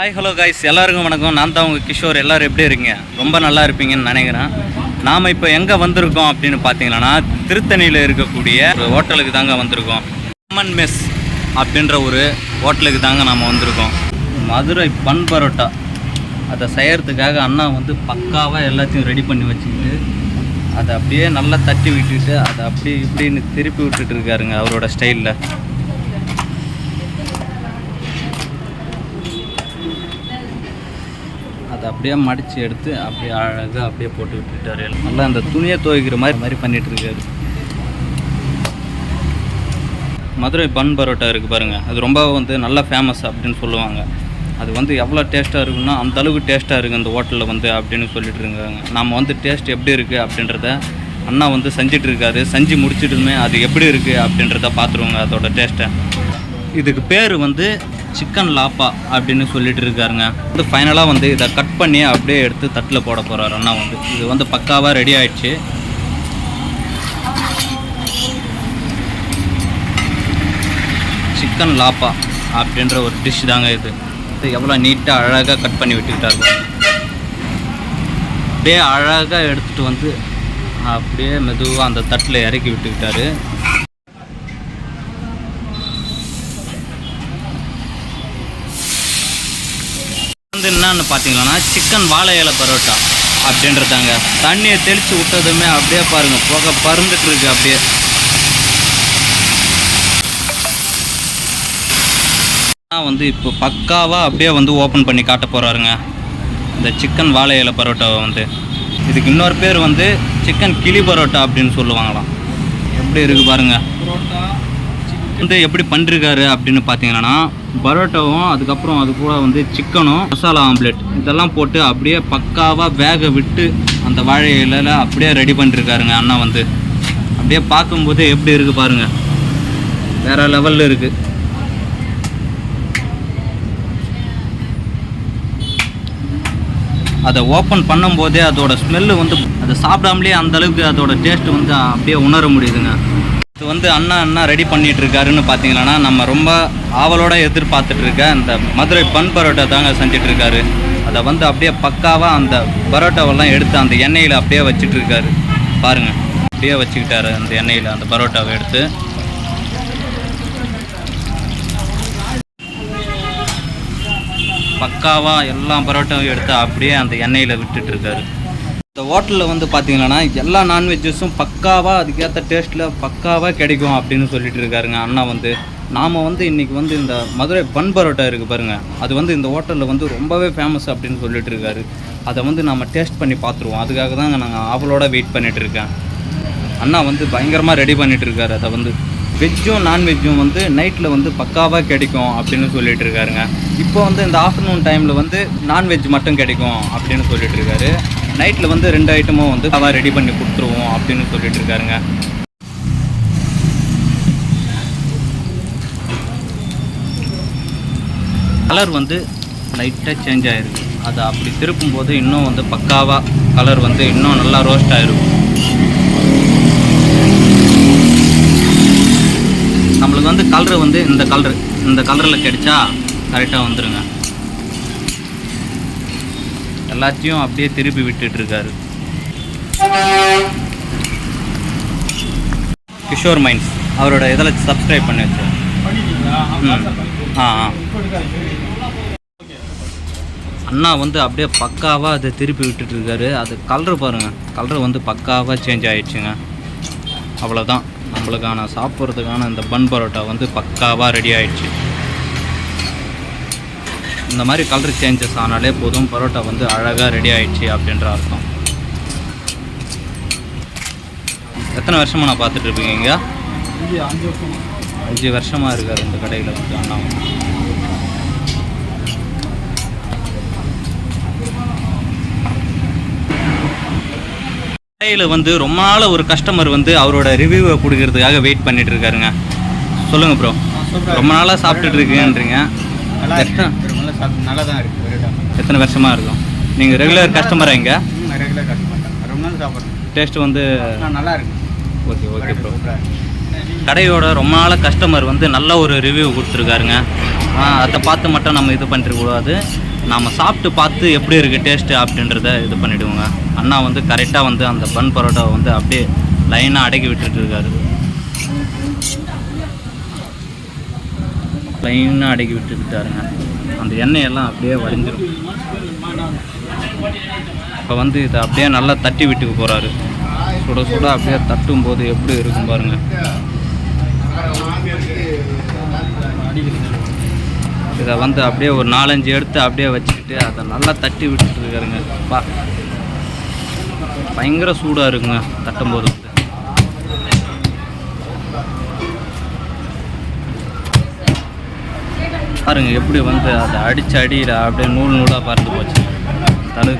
Hi hello guys எல்லாருக்கும் வணக்கம். நான் தான் உங்கள் கிஷோர். எல்லோரும் எப்படி இருக்கீங்க? ரொம்ப நல்லா இருப்பீங்கன்னு நினைக்கிறேன். நாம் இப்போ எங்கே வந்திருக்கோம் அப்படின்னு பார்த்தீங்கன்னா திருத்தணியில் இருக்கக்கூடிய ஒரு ஹோட்டலுக்கு தாங்க வந்திருக்கோம். அம்மன் மெஸ் அப்படின்ற ஒரு ஹோட்டலுக்கு தாங்க நாம் வந்திருக்கோம். மதுரை பன் பரோட்டா. அதை செய்கிறதுக்காக அண்ணா வந்து பக்காவாக எல்லாத்தையும் ரெடி பண்ணி வச்சுக்கிட்டு அதை அப்படியே நல்லா தட்டி விட்டுட்டு அதை அப்படி இப்படின்னு திருப்பி விட்டுட்டு இருக்காருங்க அவரோட ஸ்டைலில் அதை அப்படியே மடித்து எடுத்து அப்படியே அழகாக அப்படியே போட்டு விட்டுட்டார். நல்லா அந்த துணியை துவைக்கிற மாதிரி மாதிரி பண்ணிகிட்டு இருக்காரு. மதுரை பன் பரோட்டா இருக்குது பாருங்கள் அது ரொம்ப வந்து நல்லா ஃபேமஸ் அப்படின்னு சொல்லுவாங்க. அது வந்து எவ்வளோ டேஸ்ட்டாக இருக்குன்னா அந்த அளவுக்கு டேஸ்ட்டாக இருக்குது அந்த ஹோட்டலில் வந்து அப்படின்னு சொல்லிட்டு இருக்காங்க. நம்ம வந்து டேஸ்ட் எப்படி இருக்குது அப்படின்றத அண்ணா வந்து செஞ்சிட்ருக்காரு செஞ்சு முடிச்சிட்டுமே அது எப்படி இருக்குது அப்படின்றத பார்த்துருவோங்க அதோட டேஸ்ட்டை இதுக்கு பேர் வந்து சிக்கன் லாப்பா அப்படின்னு சொல்லிட்டு இருக்காருங்க. வந்து ஃபைனலாக வந்து இதை கட் பண்ணி அப்படியே எடுத்து தட்டில் போட போகிறாரு அண்ணா வந்து. இது வந்து பக்காவாக ரெடி ஆயிடுச்சு. சிக்கன் லாப்பா அப்படின்ற ஒரு டிஷ் தாங்க இது. இது எவ்வளோ நீட்டாக அழகாக கட் பண்ணி விட்டுக்கிட்டாரு. அப்படியே அழகாக எடுத்துகிட்டு வந்து அப்படியே மெதுவாக அந்த தட்டில் இறக்கி விட்டுக்கிட்டாரு. என்னன்னு பார்த்தீங்கன்னா சிக்கன் வாழை இலை பரோட்டா அப்படின்றதாங்க. தண்ணியை தெளித்து விட்டதுமே அப்படியே பாருங்க புகை பறந்துட்டு இருக்கு அப்படியே. வந்து இப்போ பக்காவாக அப்படியே வந்து ஓப்பன் பண்ணி காட்ட போகிறாருங்க இந்த சிக்கன் வாழை இலை பரோட்டாவை வந்து. இதுக்கு இன்னொரு பேர் வந்து சிக்கன் கிளி பரோட்டா அப்படின்னு சொல்லுவாங்களாம். எப்படி இருக்குது பாருங்க. வந்து எப்படி பண்ணிருக்காரு அப்படின்னு பார்த்தீங்கன்னா பரோட்டாவும் அதுக்கப்புறம் அது கூட வந்து சிக்கனும் மசாலா ஆம்லெட் இதெல்லாம் போட்டு அப்படியே பக்காவாக வேக விட்டு அந்த வாழை இலையில் அப்படியே ரெடி பண்ணிருக்காருங்க அண்ணா வந்து. அப்படியே பார்க்கும்போது எப்படி இருக்குது பாருங்க. வேற லெவலில் இருக்குது அதை ஓப்பன் பண்ணும்போதே அதோட ஸ்மெல்லு வந்து அதை சாப்பிடாமலே அந்தளவுக்கு அதோட டேஸ்ட் வந்து அப்படியே உணர முடியுதுங்க. இது வந்து அண்ணா அண்ணா ரெடி பண்ணிட்டு இருக்காருன்னு பார்த்தீங்கன்னா நம்ம ரொம்ப ஆவலோட எதிர்பார்த்துட்டு இருக்க இந்த மதுரை பன் பரோட்டா தாங்க செஞ்சுட்டு இருக்காரு அதை வந்து அப்படியே பக்காவாக அந்த பரோட்டாவெல்லாம் எடுத்து அந்த எண்ணெயில் அப்படியே வச்சுட்டு இருக்காரு பாருங்க அப்படியே வச்சுக்கிட்டாரு அந்த எண்ணெயில் அந்த பரோட்டாவை எடுத்து. பக்காவாக எல்லா பரோட்டாவும் எடுத்து அப்படியே அந்த எண்ணெயில் விட்டுட்டு இருக்காரு இந்த ஹோட்டலில் வந்து பார்த்தீங்கன்னா எல்லா நான்வெஜ்ஜஸும் பக்காவாக அதுக்கேற்ற டேஸ்ட்டில் பக்காவாக கிடைக்கும் அப்படின்னு சொல்லிட்டு இருக்காருங்க அண்ணா வந்து. நாம் வந்து இன்றைக்கி வந்து இந்த மதுரை பன் பரோட்டா இருக்குது பாருங்கள் அது வந்து இந்த ஹோட்டலில் வந்து ரொம்பவே ஃபேமஸ் அப்படின்னு சொல்லிட்டு இருக்காரு. அதை வந்து நம்ம டேஸ்ட் பண்ணி பார்த்துருவோம் அதுக்காக தாங்க நாங்கள் ஆவலோட வெயிட் பண்ணிகிட்டு இருக்கேன். அண்ணா வந்து பயங்கரமாக ரெடி பண்ணிகிட்டு இருக்காரு. அதை வந்து வெஜ்ஜும் நான்வெஜ்ஜும் வந்து நைட்டில் வந்து பக்காவாக கிடைக்கும் அப்படின்னு சொல்லிட்டு இருக்காருங்க. இப்போ வந்து இந்த ஆஃப்டர்நூன் டைமில் வந்து நான்வெஜ் மட்டும் கிடைக்கும் அப்படின்னு சொல்லிட்டு இருக்காரு. நைட்டில் வந்து ரெண்டு ஐட்டமும் வந்து அதான் ரெடி பண்ணி கொடுத்துருவோம் அப்படின்னு சொல்லிட்டு இருக்காருங்க. கலர் வந்து லைட்டாக சேஞ்ச் ஆகிருக்கு அதை அப்படி திருப்பும்போது இன்னும் வந்து பக்காவாக கலர் வந்து இன்னும் நல்லா ரோஸ்ட் ஆகிருக்கும் நம்மளுக்கு வந்து கலரு வந்து இந்த கலரு இந்த கலரில் கிடைச்சா கரெக்டாக வந்துடுங்க எல்லாத்தையும் அப்படியே திருப்பி விட்டுட்டு இருக்காரு. கிஷோர் மைண்ட்ஸ் அவரோட இதில் சப்ஸ்கிரைப் பண்ணி வச்சு ஆ ஆ. அண்ணா வந்து அப்படியே பக்காவாக அதை திருப்பி விட்டுட்டு இருக்காரு. அது கலர் பாருங்கள் கலர் வந்து பக்காவாக சேஞ்ச் ஆயிடுச்சுங்க. அவ்வளோதான் நம்மளுக்கான சாப்பிட்றதுக்கான இந்த பன் பரோட்டா வந்து பக்காவாக ரெடி ஆயிடுச்சு. இந்த மாதிரி கலர் சேஞ்சஸ் ஆனாலே போதும். பரோட்டா வந்து அழகாக ரெடி ஆயிடுச்சு அப்படின்ற அர்த்தம். எத்தனை வருஷமாக நான் பார்த்துட்டு இருப்பீங்க இங்கே? அஞ்சு வருஷமாக இருக்கார் இந்த கடையில் வந்து அண்ணா. கடையில் வந்து ரொம்ப நாள் ஒரு கஸ்டமர் வந்து அவரோட ரிவ்யூவை கொடுக்கறதுக்காக வெயிட் பண்ணிட்டு இருக்காருங்க. சொல்லுங்கள் ப்ரோ ரொம்ப நாளாக சாப்பிட்டுட்டு இருக்கீங்கன்றீங்க. எத்தனை நல்லா தான் இருக்கு பரோட்டா எத்தனை வருஷமாக இருக்கும்? நீங்கள் ரெகுலர் கஸ்டமரா இங்கே? ரெகுலர் கஸ்டமர் தான். ரொம்ப நாள் சாப்பிட்றேன் டேஸ்ட் வந்து நல்லா இருக்கு. ஓகே ஓகே ப்ரோ கடையோட ரொம்ப நாள் கஸ்டமர் வந்து நல்ல ஒரு ரிவ்யூ கொடுத்துருக்காருங்க. அதை பார்த்து மட்டும் நம்ம இது பண்ணிட்டு கூடாது. நாம் சாப்பிட்டு பார்த்து எப்படி இருக்குது டேஸ்ட்டு அப்படின்றத இது பண்ணிவிடுவோங்க அண்ணா வந்து கரெக்டாக வந்து அந்த பன் பரோட்டாவை வந்து அப்படியே லைனாக அடக்கி விட்டுட்டு இருக்காரு. லைனாக அடக்கி விட்டுக்கிட்டாருங்க அந்த எண்ணெயெல்லாம் அப்படியே வடிஞ்சிடும் இப்போ வந்து இதை அப்படியே நல்லா தட்டி விட்டுக்கு போகிறாரு சுட சுட அப்படியே தட்டும் போது எப்படி இருக்கும் பாருங்கள் இதை வந்து அப்படியே ஒரு நாலஞ்சு எடுத்து அப்படியே வச்சுக்கிட்டு அதை நல்லா தட்டி விட்டுட்டு இருக்காருங்க. பா. பயங்கர சூடாக இருக்குங்க தட்டும் போதும் பாருங்க எப்படி வந்து அதை அடிச்சு அடியில் அப்படியே நூல் நூலாக பறந்து போச்சு. தனு.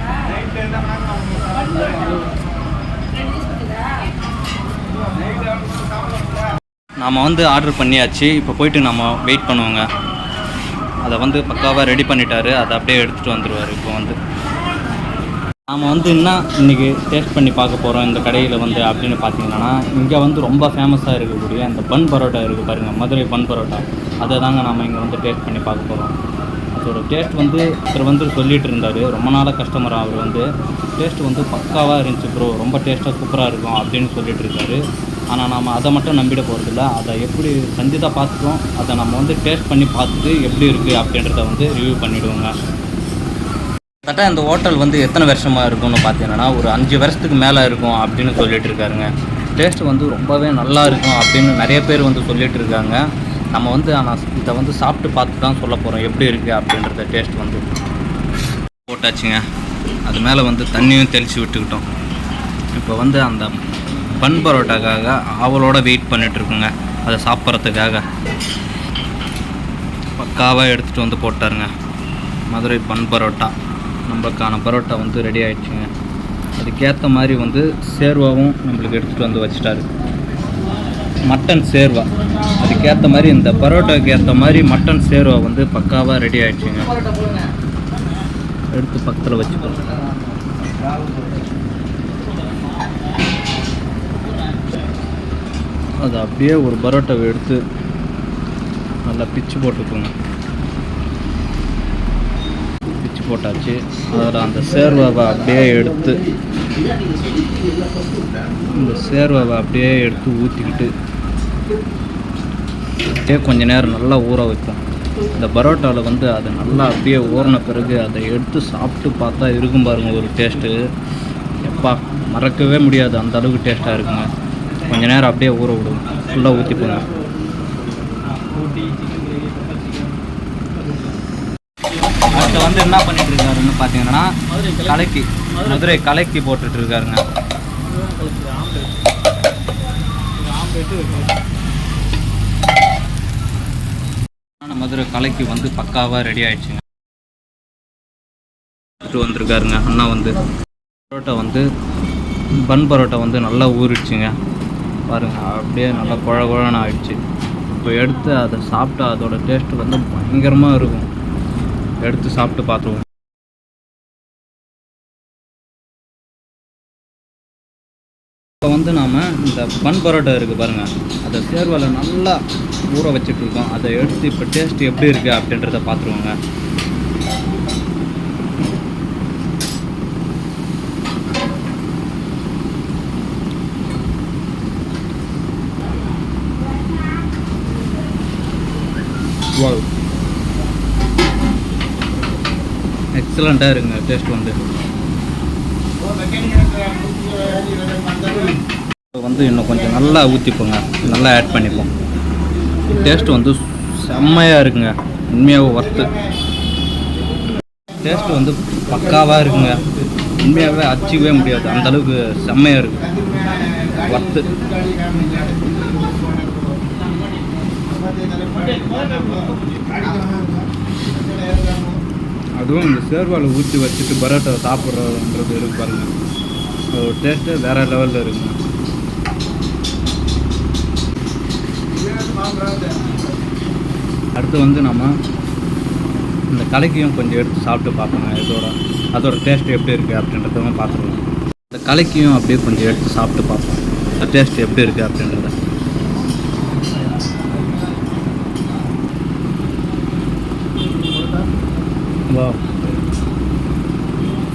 நாம் வந்து ஆர்டர் பண்ணியாச்சு. இப்போ போயிட்டு நம்ம வெயிட் பண்ணுவோங்க. அதை வந்து பக்காவாக ரெடி பண்ணிட்டாரு. அதை அப்படியே எடுத்துகிட்டு வந்துடுவார் இப்போ வந்து. நாம் வந்து என்ன இன்றைக்கி டேஸ்ட் பண்ணி பார்க்க போகிறோம் இந்த கடையில் வந்து அப்படின்னு பார்த்தீங்கன்னா இங்கே வந்து ரொம்ப ஃபேமஸாக இருக்கக்கூடிய அந்த பன் பரோட்டா இருக்குது பாருங்கள் மதுரை பன் பரோட்டா. அதை தாங்க நாம் இங்கே வந்து டேஸ்ட் பண்ணி பார்க்க போகிறோம் அதோட டேஸ்ட் வந்து ஒருத்தர் வந்து சொல்லிகிட்டு இருந்தார். ரொம்ப நாளாக கஸ்டமர் அவர் வந்து. டேஸ்ட் வந்து பக்காவாக இருந்துச்சு ப்ரோ ரொம்ப டேஸ்ட்டாக சூப்பராக இருக்கும் அப்படின்னு சொல்லிட்டு இருக்காரு ஆனால் நம்ம அதை மட்டும் நம்பிட போகிறதில்ல அதை எப்படி சந்திதா பார்த்துட்டோம் அதை நம்ம வந்து டேஸ்ட் பண்ணி பார்த்துட்டு எப்படி இருக்குது அப்படின்றத வந்து ரிவ்யூ பண்ணிவிடுவோங்க கரெக்டாக இந்த ஹோட்டல் வந்து எத்தனை வருஷமாக இருக்கும்னு பார்த்தீங்கன்னா ஒரு அஞ்சு வருஷத்துக்கு மேலே இருக்கும் அப்படின்னு சொல்லிட்டு இருக்காருங்க. டேஸ்ட் வந்து ரொம்பவே நல்லா இருக்கும் அப்படின்னு நிறைய பேர் வந்து சொல்லிட்டு இருக்காங்க. நம்ம வந்து ஆனால் இதை வந்து சாப்பிட்டு பார்த்து தான் சொல்ல போகிறோம் எப்படி இருக்குது அப்படின்றத டேஸ்ட் வந்து. போட்டாச்சுங்க. அது மேலே வந்து தண்ணியும் தெளித்து விட்டுக்கிட்டோம். இப்போ வந்து அந்த பன் பரோட்டாக்காக ஆவலோட வெயிட் பண்ணிட்டு இருக்குங்க. அதை சாப்பிட்றதுக்காக. பக்காவாக எடுத்துகிட்டு வந்து போட்டாருங்க. மதுரை பன் பரோட்டா. நம்மளுக்கான பரோட்டா வந்து ரெடி ஆகிடுச்சுங்க அதுக்கேற்ற மாதிரி வந்து சேர்வாவும் நம்மளுக்கு எடுத்துகிட்டு வந்து வச்சிட்டாரு. மட்டன் சேர்வா. அதுக்கேற்ற மாதிரி இந்த பரோட்டாவுக்கு ஏற்ற மாதிரி மட்டன் சேர்வா வந்து பக்காவாக ரெடி ஆகிடுச்சுங்க எடுத்து பக்கத்தில் வச்சுக்கோங்க. அது அப்படியே ஒரு பரோட்டாவை எடுத்து நல்லா பிச்சு போட்டுக்கோங்க. போட்டாச்சு. அதில் அந்த சேர்வாவை அப்படியே எடுத்து இந்த சேர்வாவை அப்படியே எடுத்து ஊற்றிக்கிட்டு அப்படியே கொஞ்ச நேரம் நல்லா ஊற வைப்போம் இந்த பரோட்டாவில் வந்து அது நல்லா அப்படியே ஊறின பிறகு அதை எடுத்து சாப்பிட்டு பார்த்தா இருக்கும் பாருங்க ஒரு டேஸ்ட்டு எப்பா மறக்கவே முடியாது. அந்த அளவுக்கு டேஸ்ட்டாக இருக்குங்க. கொஞ்ச நேரம் அப்படியே ஊற விடுவோம் ஃபுல்லாக ஊற்றிப்போங்க அடுத்து வந்து என்ன பண்ணிட்டு இருக்காருன்னு பார்த்தீங்கன்னா கலக்கி மதுரை கலக்கி போட்டுட்டு இருக்காருங்க மதுரை கலக்கி வந்து பக்காவாக ரெடி ஆயிடுச்சுங்க. வந்திருக்காருங்க அண்ணா வந்து. பரோட்டா வந்து பன் பரோட்டா வந்து நல்லா ஊறிடுச்சுங்க. பாருங்க அப்படியே நல்லா குழ குழன்னு ஆயிடுச்சு. இப்போ எடுத்து அதை சாப்பிட்டா அதோட டேஸ்ட் வந்து பயங்கரமாக இருக்கும். எடுத்து சாப்பிட்டு பார்த்துருவோம். இப்போ வந்து நாம் இந்த பன் பரோட்டா இருக்குது பாருங்கள் அதை சேர்வலை நல்லா ஊற வச்சுட்ருக்கோம் அதை எடுத்து இப்போ டேஸ்ட் எப்படி இருக்குது அப்படின்றத பார்த்துருவோங்க. வாவ் எக்ஸலண்ட்டாக இருக்குங்க டேஸ்ட் வந்து. வந்து இன்னும் கொஞ்சம் நல்லா ஊற்றிப்போங்க நல்லா ஆட் பண்ணிப்போம். டேஸ்ட் வந்து செம்மையாக இருக்குங்க உண்மையாக ஒர்த்து டேஸ்ட் வந்து பக்காவாக இருக்குங்க உண்மையாகவே அச்சிக்கவே முடியாது அந்த அளவுக்கு செம்மையாக இருக்கு. ஒர்த்து அதுவும் இந்த சேர்வாலை ஊற்றி வச்சுட்டு பரோட்டாவை சாப்பிட்றதுன்றது இருக்கு பாருங்கள் ஒரு டேஸ்ட்டு வேறு லெவலில் இருக்குங்க. அடுத்து வந்து நம்ம இந்த கலைக்கையும் கொஞ்சம் எடுத்து சாப்பிட்டு பார்க்கணும் இதோட அதோட டேஸ்ட் எப்படி இருக்குது அப்படின்றதும் பார்த்துருவோம் இந்த கலைக்கையும் அப்படியே கொஞ்சம் எடுத்து சாப்பிட்டு பார்ப்போம். அந்த டேஸ்ட் எப்படி இருக்குது அப்படின்றத. வா.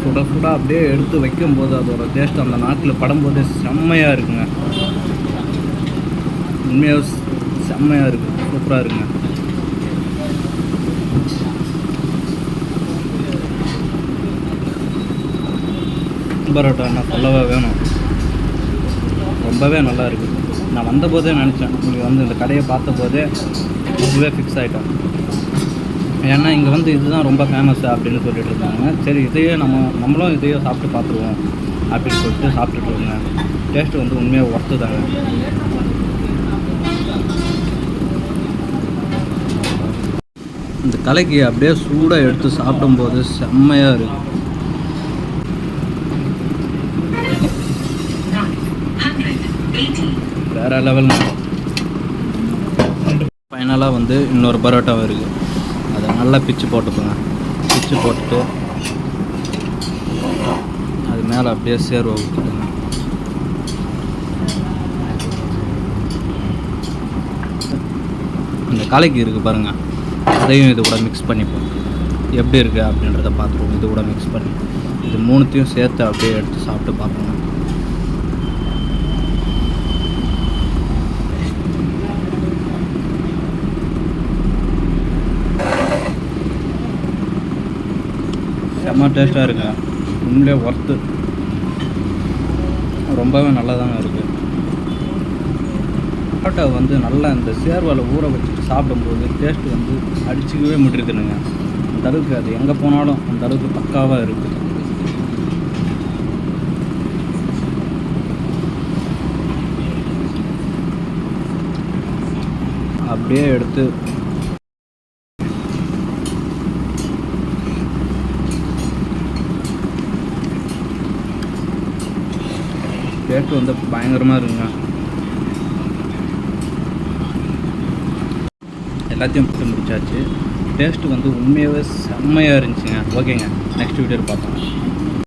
சுட சுட அப்படியே எடுத்து வைக்கும்போது அதோட டேஸ்ட் அந்த நாட்டில் படும்போதே செம்மையாக இருக்குங்க. உண்மையாக செம்மையாக இருக்குது சூப்பராக இருக்குங்க. பரோட்டா நான் சொல்லவே வேணும். ரொம்பவே நல்லா இருக்குது நான் வந்தபோதே நினச்சேன். இங்கே வந்து இந்த கடையை பார்த்தபோதே இதுவே ஃபிக்ஸ் ஆகிட்டேன் ஏன்னா இங்கே வந்து இதுதான் ரொம்ப ஃபேமஸ் அப்படின்னு சொல்லிட்டு இருந்தாங்க சரி இதையே நம்ம நம்மளும் இதையே சாப்பிட்டு பார்த்துருவோம் அப்படின்னு சொல்லிட்டு சாப்பிட்டுட்டு இருந்தேன் டேஸ்ட்டு வந்து உண்மையாக ஒர்த்து தாங்க. இந்த கலைக்கு அப்படியே சூடாக எடுத்து சாப்பிடும்போது செம்மையாக இருக்குது வேற லெவல் ஃபைனலாக வந்து இன்னொரு பரோட்டாவும் இருக்குது நல்லா பிச்சு போட்டுக்கோங்க. பிச்சு போட்டுட்டு அது மேலே அப்படியே சேர்வை ஊற்றிடுங்க இந்த கலைக்கு இருக்குது பாருங்கள் அதையும் இது கூட மிக்ஸ் பண்ணிப்போம் எப்படி இருக்குது அப்படின்றத பார்த்துருவோம். இது கூட மிக்ஸ் பண்ணி. இது மூணுத்தையும் சேர்த்து அப்படியே எடுத்து சாப்பிட்டு பார்ப்போங்க. செம்ம டேஸ்ட்டாக இருக்குங்க உண்மையிலே ஒர்த்து ரொம்பவே நல்லதாங்க இருக்குது பரோட்டா வந்து நல்லா இந்த சேர்வால் ஊற வச்சுட்டு சாப்பிடும்போது டேஸ்ட் வந்து அடிச்சுக்கவே முடியுதுனுங்க அந்த அளவுக்கு அது எங்கே போனாலும் அந்த அளவுக்கு பக்காவாக இருக்குது அப்படியே எடுத்து டேஸ்ட் வந்து பயங்கரமாக இருக்குங்க. எல்லாத்தையும் போட்டு முடிச்சாச்சு. டேஸ்ட்டு வந்து உண்மையாகவே செம்மையாக இருந்துச்சுங்க. ஓகேங்க நெக்ஸ்ட் வீடியோவில் பார்ப்போம்.